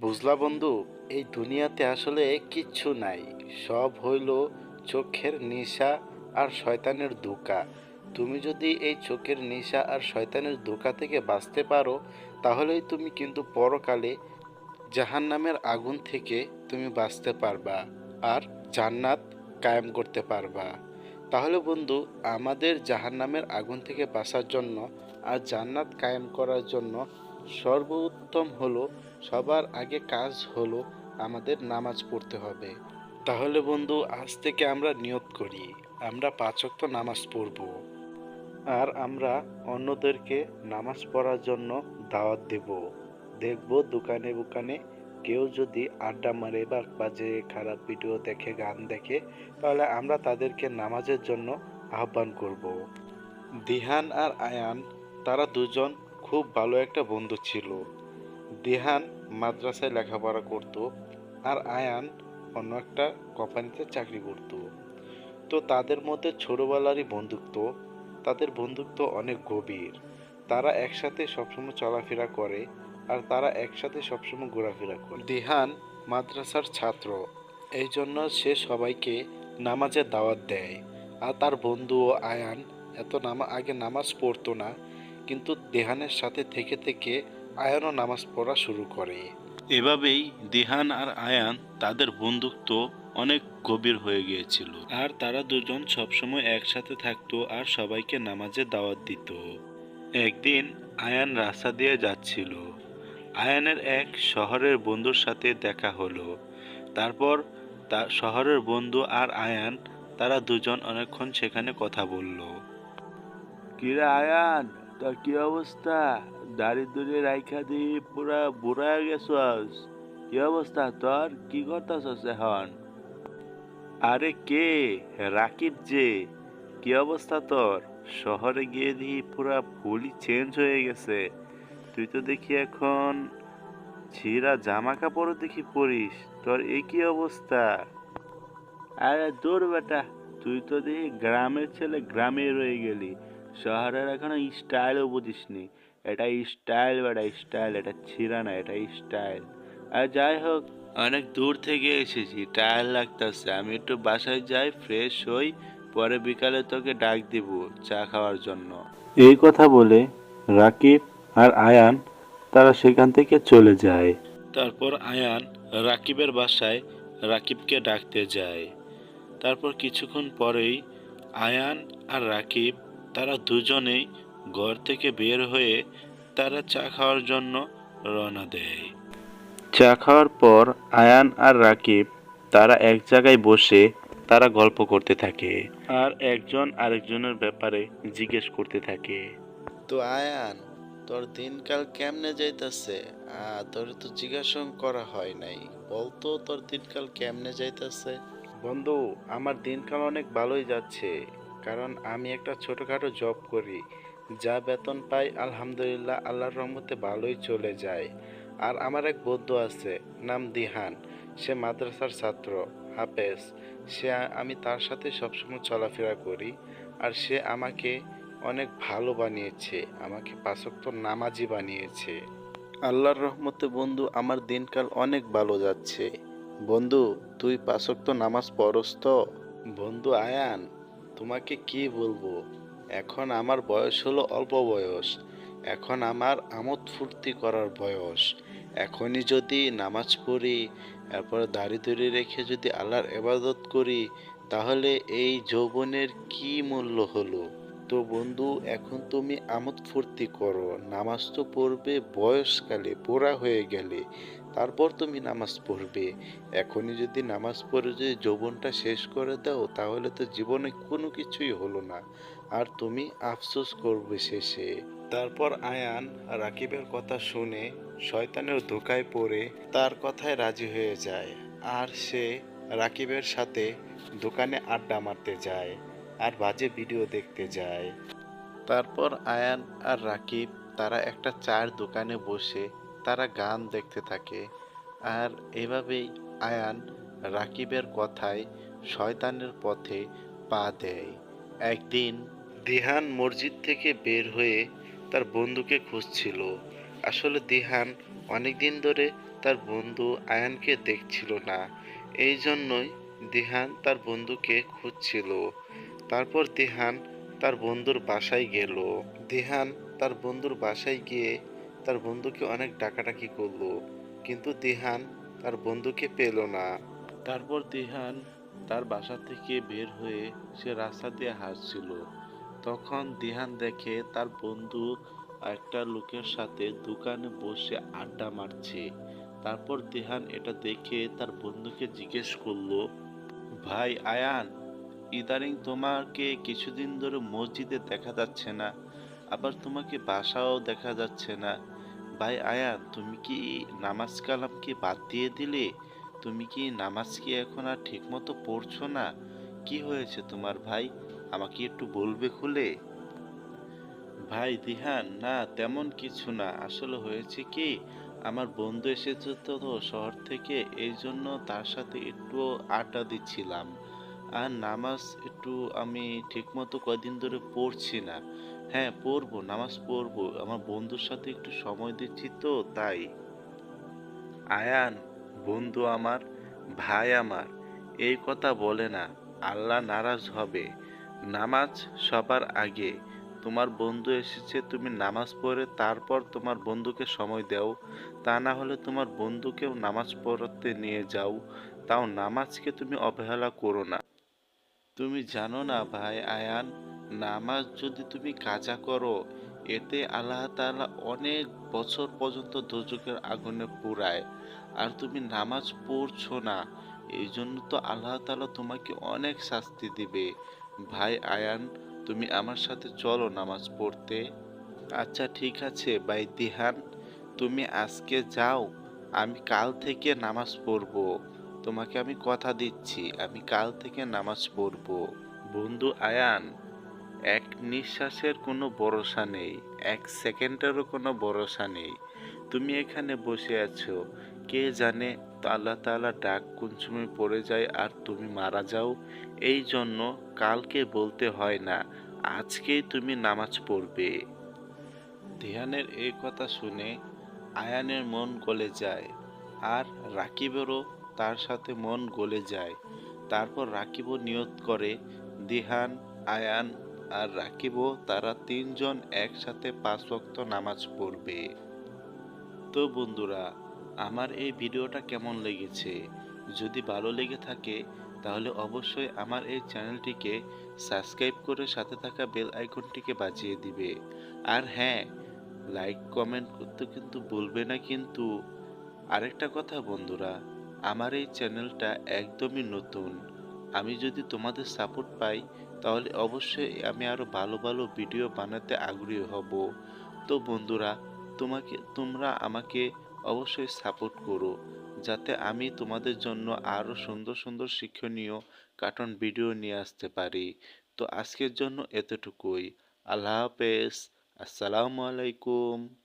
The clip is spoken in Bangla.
বুঝলা বন্ধু, এই দুনিয়াতে আসলে কিচ্ছু নাই। সব হইল চোখের নেশা আর শয়তানের ধোকা। তুমি যদি এই চোখের নেশা আর শয়তানের ধোকা থেকে বাঁচতে পারো, তাহলেই তুমি কিন্তু পরকালে জাহান্নামের আগুন থেকে তুমি বাঁচতে পারবা আর জান্নাত কায়েম করতে পারবা। তাহলে বন্ধু, আমাদের জাহান্নামের আগুন থেকে বাঁচার জন্য আর জান্নাত কায়েম করার জন্য সর্বোত্তম হলো, সবার আগে কাজ হলো আমাদের নামাজ পড়তে হবে। তাহলে বন্ধু, আজ থেকে আমরা নিয়ত করি, আমরা পাঁচক্ত নামাজ পড়ব। আর আমরা অন্যদেরকে নামাজ পড়ার জন্য দাওয়াত দেব। দেখব দোকানে দোকানে কেউ যদি আড্ডা মারে বা বাজে, খারাপ ভিডিও দেখে, গান দেখে, তাহলে আমরা তাদেরকে নামাজের জন্য আহ্বান করব। দিহান আর আয়ান, তারা দুজন খুব ভালো একটা বন্ধু ছিল। দেহান মাদ্রাসায় লেখাপড়া করত আর আয়ান অন্য একটা কোম্পানিতে চাকরি করত। তো তাদের মধ্যে ছোটবেলারই বন্ধুত্ব, তাদের বন্ধুত্ব অনেক গভীর। তারা একসাথে সবসময় চলাফেরা করে আর তারা একসাথে সবসময় ঘোরাফেরা করে। দেহান মাদ্রাসার ছাত্র এই জন্য সে সবাইকে নামাজের দাওয়াত দেয়। আর তার বন্ধু ও আয়ান এত নামা, আগে নামাজ পড়তো না কিন্তু দেহানের সাথে থেকে থেকে আয়ানও নামাজ পড়া শুরু করে। এভাবেই দেহান আর আয়ান তাদের বন্ধুত্ব অনেক গভীর হয়ে গিয়েছিল। আর তারা দুজন সবসময় একসাথে থাকতো আর সবাইকে নামাজে দাওয়াত দিত। একদিন আয়ান রাস্তা দিয়ে যাচ্ছিল। আয়ানের এক শহরের বন্ধুর সাথে দেখা হলো। তারপর তার শহরের বন্ধু আর আয়ান তারা দুজন অনেকক্ষণ সেখানে কথা বলল। কিরে আয়ান তোর কি অবস্থা? দাড়ি দুড়ি রাইখা দি পুরা বুড়া গেছস। কি অবস্থা তোর? কি করতেছস এখন? আরে কে? রাকিব যে। কি অবস্থা তোর? শহরে গিয়ে দেখি পুরা ফুলই চেঞ্জ হয়ে গেছে। তুই তো দেখি এখন ছিঁড়া জামা কাপড়ও দেখি পরিস। তোর এই কি অবস্থা? আরে দূর বেটা, তুই তো দেখি গ্রামের ছেলে গ্রামে রয়ে গেলি। শহরের এখনও স্টাইলও বুঝিসনি এটা স্টাইল বেটা স্টাইল এটা ছিঁড়া না, এটা স্টাইল আর যাই হোক, অনেক দূর থেকে এসেছি টায়ার লাগতেছে। আমি একটু বাসায় যাই ফ্রেশ হই, পরে বিকালে তোকে ডাক দিব চা খাওয়ার জন্য। এই কথা বলে রাকিব আর আয়ান, তারা সেখান থেকে চলে যায়। তারপর আয়ান রাকিবের বাসায় রাকিবকে ডাকতে যায়। তারপর কিছুক্ষণ পরেই আয়ান আর রাকিব তারা দুজনেই ঘর থেকে বের হয়ে তারা চা খাওয়ার জন্য রওনা দেয়। চা খাওয়ার পর আয়ান আর রাকিব তারা এক জায়গায় বসে তারা গল্প করতে থাকে আর একজন আরেকজনের ব্যাপারে জিজ্ঞেস করতে থাকে। তো আয়ান তোর দিনকাল কেমনে যাইতাছে? তোর তো জিজ্ঞাসা করা হয় নাই। বলতো তোর দিনকাল কেমনে যাইতাছে? বন্ধু আমার দিনকাল অনেক ভালোই যাচ্ছে। কারণ আমি একটা ছোটোখাটো জব করি। যা বেতন পাই, আলহামদুলিল্লাহ, আল্লাহর রহমতে ভালোই চলে যায়। আর আমার এক বন্ধু আছে, নাম দিহান। সে মাদ্রাসার ছাত্র, হাফেজ। সে আমি তার সাথে সবসময় চলাফেরা করি। আর সে আমাকে অনেক ভালো বানিয়েছে। আমাকে পাঁচক্ত নামাজি বানিয়েছে। আল্লাহর রহমতে বন্ধু, আমার দিনকাল অনেক ভালো যাচ্ছে। বন্ধু, তুই পাঁচক্ত নামাজ পড়স তো? বন্ধু আয়ান তোমাকে কি বলব? এখন আমার বয়স হলো অল্প বয়স। এখন আমার আমোদ ফুর্তি করার বয়স। এখনই যদি নামাজ পড়ি, এরপর দাড়ি দড়ি রেখে যদি আল্লাহর এবাদত করি, তাহলে এই যৌবনের কি মূল্য হলো? তো বন্ধু, এখন তুমি আমোদ ফুর্তি করো। নামাজ তো পড়বে বয়সকালে পোড়া হয়ে গেলে। তারপর তুমি নামাজ পড়বে। এখনই যদি নামাজ পড়ে যদি যৌবনটা শেষ করে দাও, তাহলে তো জীবনে কোনো কিছুই হলো না। আর তুমি আফসোস করবে শেষে। তারপর আয়ান রাকিবের কথা শুনে শয়তানের ধোকায় পড়ে তার কথায় রাজি হয়ে যায়। আর সে রাকিবের সাথে দোকানে আড্ডা মারতে যায়। আর বাজে ভিডিও দেখতে যায়। তারপর আয়ান আর রাকিব তারা একটা চায়ের দোকানে বসে তারা গান দেখতে থাকে। আর এভাবেই আয়ান রাকিবের কথায় শয়তানের পথে পা দেয়। একদিন দিহান মসজিদ থেকে বের হয়ে তার বন্ধুকে খুঁজছিল। আসলে দিহান অনেক দিন ধরে তার বন্ধু আয়ানকে দেখছিল না। এই জন্যই দিহান তার বন্ধুকে খুঁজছিল। তারপর দিহান তার বন্ধুর বাসায় গেল। দিহান তার বন্ধুর বাসায় গিয়ে তার বন্ধুকে অনেক ডাকাডাকি করল, কিন্তু দিহান তার বন্ধুকে পেল না। তারপর দিহান তার বাসা থেকে বের হয়ে সে রাস্তা দিয়ে হাঁটছিল। তখন দিহান দেখে তার বন্ধু একটা লোকের সাথে দোকানে বসে আড্ডা মারছে। তারপর দিহান এটা দেখে তার বন্ধুকে জিজ্ঞেস করল, ভাই, আয়ান ইদারিং তোমাকে কিছুদিন ধরে মসজিদে দেখা যাচ্ছে না, আবার তোমাকে বাসাও দেখা যাচ্ছে না। ভাই আয়া তুমি কি নামাজ কালাম কি বাদ দিয়ে দিলে? তুমি কি নামাজ কি এখন আর ঠিকমতো পড়ছো না? কি হয়েছে তোমার ভাই? আমাকে একটু বলবে খুলে? ভাই দিহান, না, তেমন কিছু না। আসলে হয়েছে কি, আমার বন্ধু এসেছে তো শহর থেকে এই জন্য তার সাথে একটু আড্ডা দিচ্ছিলাম। আর নামাজ একটু আমি ঠিকমতো কয়দিন ধরে পড়ছি না। হ্যাঁ পড়ব, নামাজ পড়ব। আমার বন্ধুর সাথে একটু সময় দিচ্ছি তো, তাই। আয়ান, বন্ধু আমার, ভাই আমার, এই কথা বলে না, আল্লাহ নারাজ হবে। নামাজ সবার আগে। তোমার বন্ধু এসেছে, তুমি নামাজ পড়ে তারপর তোমার বন্ধুকে সময় দাও। তা না হলে তোমার বন্ধুকেও নামাজ পড়তে নিয়ে যাও। তাও নামাজকে তুমি অবহেলা করো না। তুমি জানো না ভাই আয়ান, নামাজ যদি তুমি কাজা করো, এতে আল্লাহ তাআলা অনেক বছর পর্যন্ত দোজকের আগুনে পুরায় আর তুমি নামাজ পড়ছো না, এই জন্য তো আল্লাহ তালা তোমাকে অনেক শাস্তি দিবে। ভাই আয়ান, তুমি আমার সাথে চলো নামাজ পড়তে। আচ্ছা ঠিক আছে ভাই দিহান, তুমি আজকে যাও, আমি কাল থেকে নামাজ পড়ব। তোমাকে আমি কথা দিচ্ছি, আমি কাল থেকে নামাজ পড়ব। বন্ধু আয়ান, এক নিঃশ্বাসের কোনো ভরসা নেই, এক সেকেন্ডেরও কোনো ভরসা নেই। তুমি এখানে বসে আছো, কে জানে তো আল্লাহ তাআলা ডাক কোন সময় পড়ে যায় আর তুমি মারা যাও? এই জন্য কালকে বলতে হয় না, আজকেই তুমি নামাজ পড়বে। ধ্যানের এই কথা শুনে আয়ানের মন গলে যায়, আর রাকিবেরও তার সাথে মন গলে যায়। তারপর রাকিবও নিয়ত করে, দিহান, আয়ান আর রাকিবও তারা তিনজন একসাথে পাঁচ ওয়াক্ত নামাজ পড়বে। তো বন্ধুরা, আমার এই ভিডিওটা কেমন লেগেছে? যদি ভালো লেগে থাকে, তাহলে অবশ্যই আমার এই চ্যানেলটিকে সাবস্ক্রাইব করে সাথে থাকা বেল আইকনটিকে বাজিয়ে দিবে। আর হ্যাঁ লাইক, কমেন্ট করতে কিন্তু ভুলবে না কিন্তু। আরেকটা কথা বন্ধুরা আমার এই চ্যানেলটা একদমই নতুন। আমি যদি তোমাদের সাপোর্ট পাই, তাহলে অবশ্যই আমি আরও ভালো ভালো ভিডিও বানাতে আগ্রহী হব। তো বন্ধুরা, তোমাকে, তোমরা আমাকে অবশ্যই সাপোর্ট করো, যাতে আমি তোমাদের জন্য আরও সুন্দর সুন্দর শিক্ষণীয় কার্টুন ভিডিও নিয়ে আসতে পারি। তো আজকের জন্য এতটুকুই। আল্লাহ হাফেজ। আসসালামু আলাইকুম।